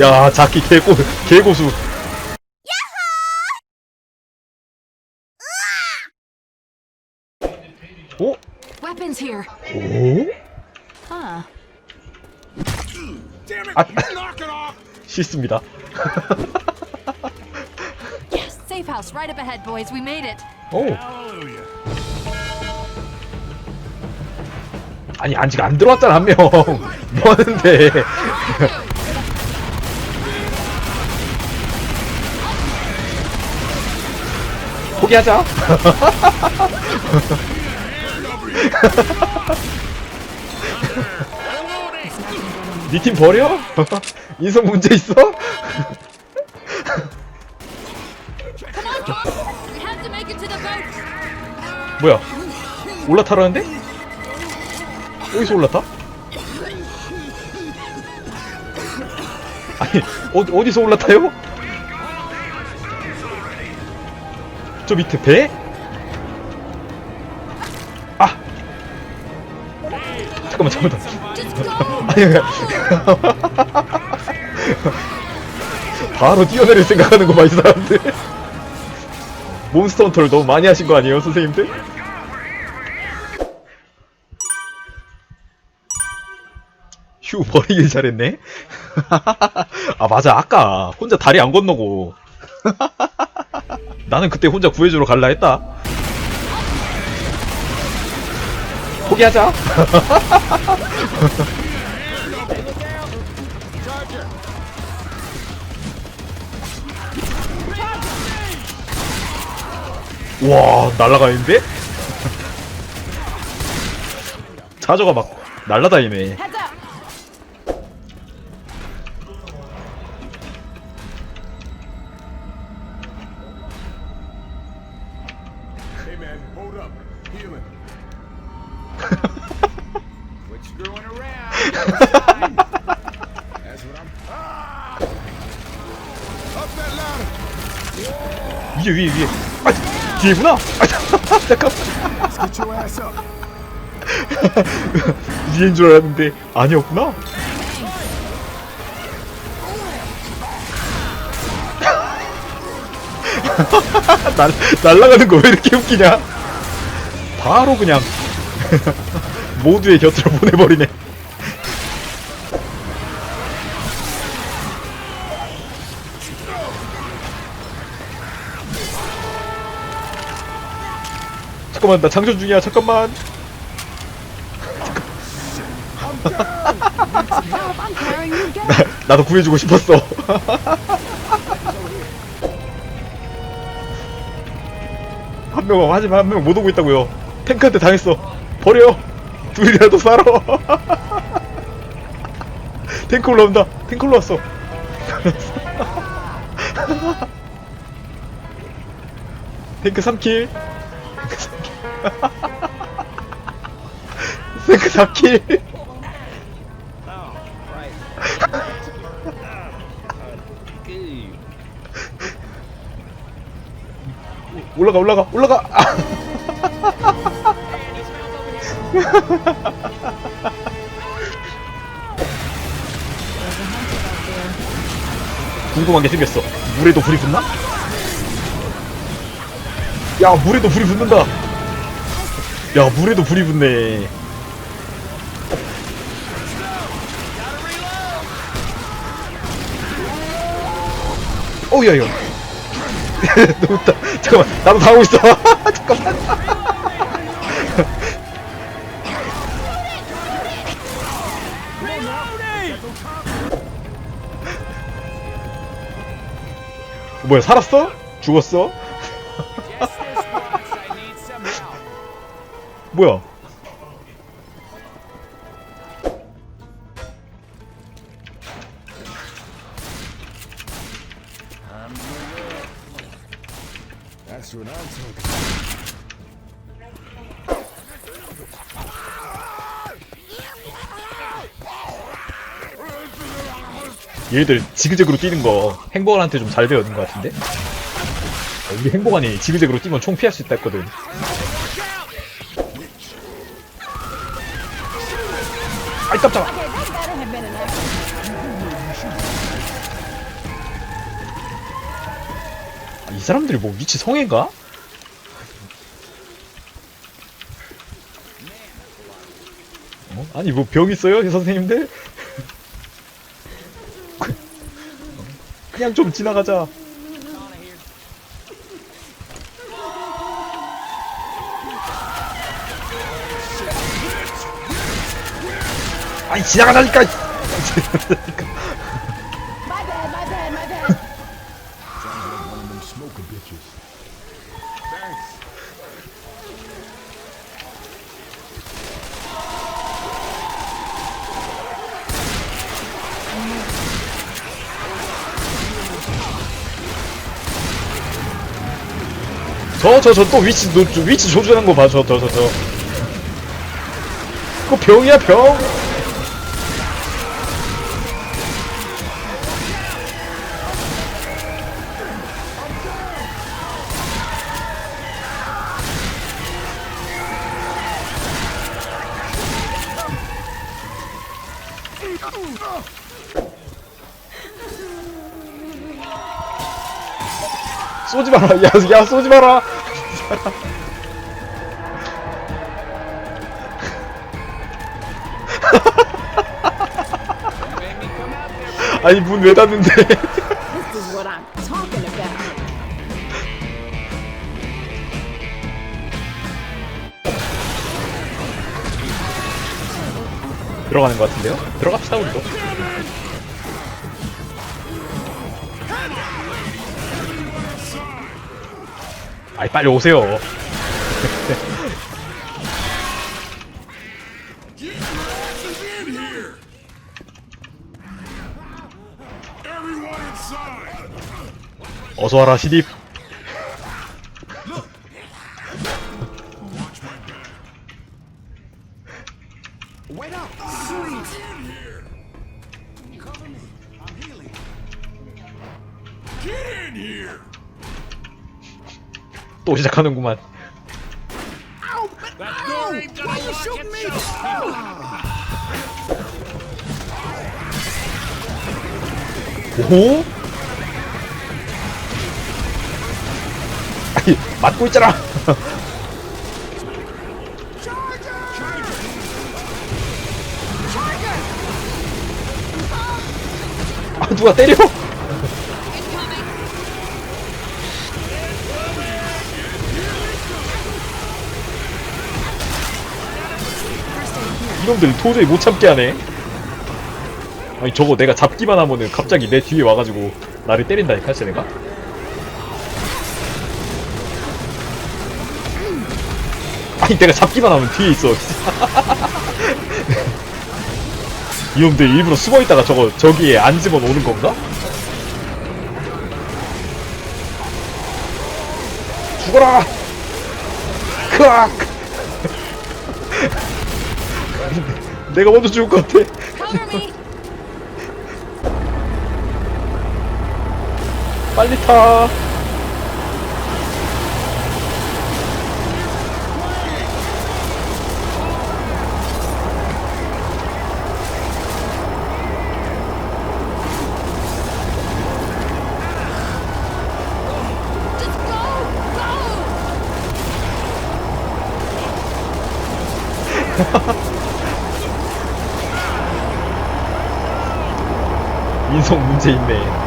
야 자키 개고 개고수 오? Weapons here. 오? Huh. 아, 싫습니다. Yes, safe house right up ahead, boys. We made it. 오. 아니 아직 안 들어왔잖아 한 명. 뭐 하는데? 포기하자. 니 팀 버려? 인성 문제 있어? 뭐야? 올라타라는데? 어디서 올라타? 아니 어, 어디서 올라타요? 저 밑에 배? 아! 잠깐만 잠깐만 아니. 바로 뛰어내릴 생각하는 거봐 이 사람들 몬스터 헌터를 너무 많이 하신 거 아니에요 선생님들? 휴 버리길 잘했네? 아 맞아. 아까 혼자 다리 안 건너고. 나는 그때 혼자 구해주러 갈라 했다. 포기하자. 와 날라가는데? 자저가 막 날라다니네 위에 위에 위에. 아 뒤에구나? 아 잠깐. Get your ass up. 위에인 줄 알았는데 아니었구나? 날 날라가는 거 왜 이렇게 웃기냐? 바로 그냥 모두의 곁으로 보내버리네 잠깐만 나 장전 중이야 잠깐만 up. 나도 구해주고 싶었어. 한 명은 하지만 한 명 못 오고 있다고요. 탱크한테 당했어. 버려. 둘이라도 살아. 탱크 올라온다. 탱크 올라왔어. 탱크 3킬. 탱크 3킬. 탱크 4킬. 올라가 올라가 올라가 아. 궁금한 게 생겼어 물에도 불이 붙나? 야 물에도 불이 붙는다 야 물에도 불이 붙네. 어우야야. 너무 따 잠깐만 나도 당하고 있어. 잠깐만. 뭐야 살았어? 죽었어? 뭐야. 얘들 지그재그로 뛰는 거 행복한한테 좀 잘 배웠는 것 같은데? 어, 우리 행복한이 지그재그로 뛰면 총 피할 수 있다 했거든 아이 깜짝아 아, 이 사람들이 뭐 위치 성인가? 어? 아니 뭐 병 있어요 이 선생님들? 그냥 좀 지나가자 아니 bitches. Thanks. 저저 저 또 위치 노, 저 위치 조준한 거 봐 저 저 저저 그거 병이야 병 쏘지 마라 야, 야 쏘지 마라 아니 문 왜 닫는데. 들어가는 것 같은데요? 들어갑시다 우리도 아이 빨리 오세요 어서 와라 시딥 Wait up! 또 시작하는구만? 오? 아니 맞고 있잖아 아 누가 때려 이놈들 도저히 못 참게 하네 아니 저거 내가 잡기만 하면은 갑자기 내 뒤에 와가지고 나를 때린다니까 쟤네가 아니 내가 잡기만 하면 뒤에 있어 이놈들 일부러 숨어있다가 저거 저기에 안 집어넣는 건가? 죽어라! 크악! 내가 먼저 죽을 것 같아. 빨리 타. 인성 문제 있네.